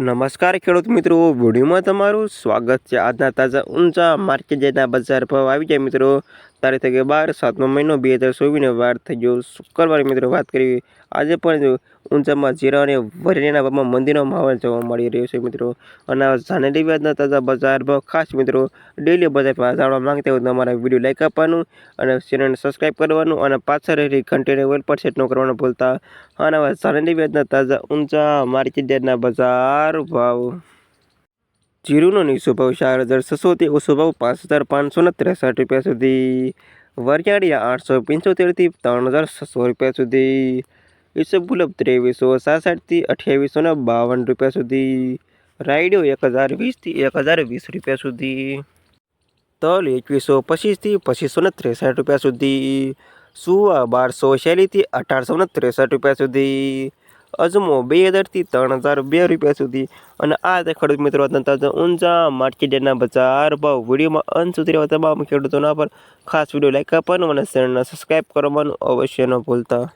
નમસ્કાર ખેડૂત મિત્રો, વિડીયોમાં તમારું સ્વાગત છે. આજના તાજા ઊંચા માર્કેટ જેના બજાર ભાવ આવી જાય મિત્રો. તારીખ થઈ ગઈ બાર, સાતમો મહિનો, બે હજાર ચોવીસને વાર થઈ ગયો. શુક્રવારે મિત્રો વાત કરી આજે પણ ઊંચામાં જીરા અને વરિયાના ભાવમાં મંદીનો માહોલ જોવા મળી રહ્યો છે મિત્રો. અને જાણેલી વ્યાજના તાજા બજાર ભાવ ખાસ મિત્રો ડેલી બજાર ભાવ જાણવા માંગતા હોય તો અમારા વીડિયો લાઈક આપવાનું અને ચેનલને સબસ્ક્રાઈબ કરવાનું અને પાછળ રહેલી ઘંટીને વેલ પર સેટ ન કરવાનું ભૂલતા. અને જાણેલી વ્યાજના તાજા ઊંચા માર્કેટ યાર્ડના બજાર ભાવ. જીરુનો નીચો ભાવ ચાર હજાર છસોથી ઓછો ભાવ પાંચ હજાર પાંચસો ને ત્રેસઠ રૂપિયા સુધી. વરિયાળીયા આઠસો પંચોતેરથી ત્રણ હજાર છસો રૂપિયા સુધી. ઈસબગુલાબ ત્રેવીસો સાસઠથી અઠ્યાવીસોને બાવન રૂપિયા સુધી. રાયડો એક હજાર વીસથી એક હજાર વીસ રૂપિયા સુધી. તલ એકવીસો પચીસથી પચીસોને ત્રેસઠ રૂપિયા સુધી. સુવા બારસો શૈલીથી અઢારસોને ત્રેસઠ રૂપિયા સુધી. અજમો બે હજારથી ત્રણ હજાર બે રૂપિયા સુધી. અને આ તે ખેડૂત મિત્રો તાજા ઊંચા માર્કેટના બજાર ભાવ. વિડીયોમાં અંત સુધી રહેવા તમામ ખેડૂતોના પર ખાસ વીડિયો લાઈક આપવાનું અને ચેનલને સબસ્ક્રાઈબ કરવાનું અવશ્ય ન ભૂલતા.